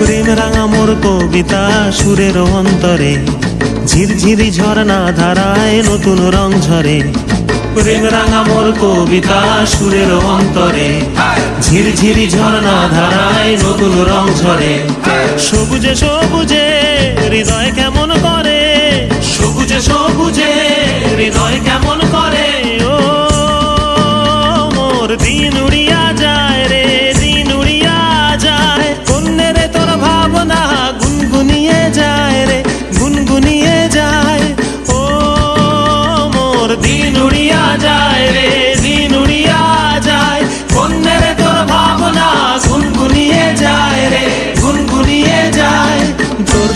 প্রেম রাঙা মোর কবিতা সুরের অন্তরে। ঝিরঝিরি ঝরনা ধারায় নতুন রং ঝরে। প্রেম রাঙা মোর কবিতা সুরের অন্তরে। ঝিরঝিরি ঝরনা ধারায় নতুন রং ঝরে। সবুজে সবুজে